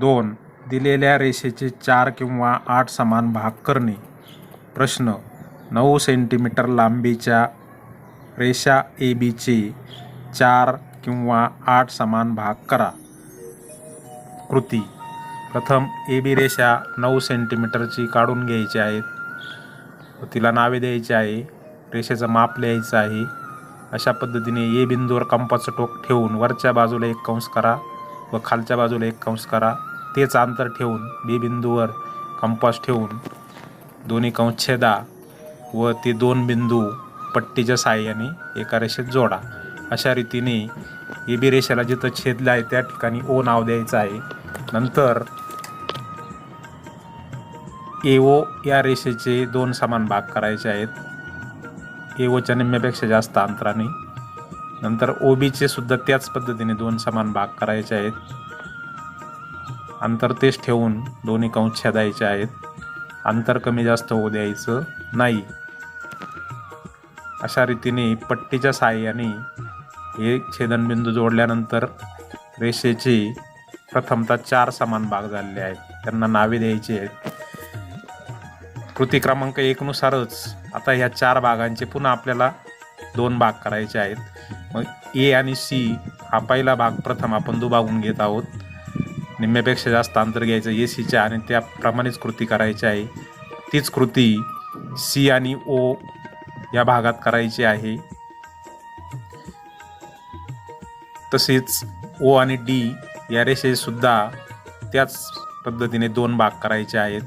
दोन दिलेल्या रेषेचे चार किंवा आठ समान भाग करणे. प्रश्न नऊ सेंटीमीटर लांबीच्या रेषा ए बीचे चार किंवा आठ समान भाग करा. कृती प्रथम ए बी रेषा नऊ सेंटीमीटरची काढून घ्यायची आहेत व तिला नावे द्यायची आहे. रेषेचं माप लिहायचं आहे. अशा पद्धतीने ए बिंदूवर कंपाचं टोक ठेवून वरच्या बाजूला एक कंस करा व खालच्या बाजूला एक कंस करा. तेच अंतर ठेवून बी बिंदूवर कंपास ठेवून दोन्ही कंच्छेदा व ते दोन बिंदू पट्टीच्या साहाय्याने एका रेषेत जोडा. अशा रीतीने ए बी रेषेला जिथं छेदलं आहे त्या ठिकाणी ओ नाव द्यायचं आहे. नंतर ए ओ या रेषेचे दोन समान भाग करायचे आहेत. ए ओच्या निम्म्यापेक्षा जास्त अंतराने. नंतर ओ बीचे सुद्धा त्याच पद्धतीने दोन समान भाग करायचे आहेत. अंतर तेच ठेवून दोन्ही कंस छेदायचे आहेत. अंतर कमी जास्त होऊ द्यायचं नाही. अशा रीतीने पट्टीच्या साह्याने हे छेदनबिंदू जोडल्यानंतर रेषेचे प्रथमतः चार समान भाग झालेले आहेत. त्यांना नावे द्यायची आहेत. कृती क्रमांक एकनुसारच आता ह्या चार भागांचे पुन्हा आपल्याला दोन भाग करायचे आहेत. मग ए आणि सी हा पहिला भाग प्रथम आपण दुभागून घेत आहोत. निम्म्यापेक्षा जास्त अंतर घ्यायचं ए सीच्या आणि त्याप्रमाणेच कृती करायची आहे. तीच कृती सी आणि ओ या भागात करायची आहे. तसेच ओ आणि डी या रेषेसुद्धा त्याच पद्धतीने दोन भाग करायचे आहेत.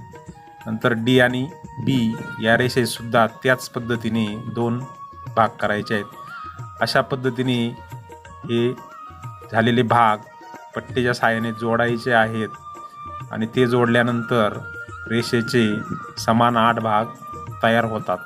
नंतर डी आणि बी या रेषेसुद्धा त्याच पद्धतीने दोन भाग करायचे आहेत. अशा पद्धतीने हे झालेले भाग पट्टीच्या साहाय्याने जोडायचे आहेत. आणि ते जोडल्यानंतर रेषेचे समान आठ भाग तयार होतात.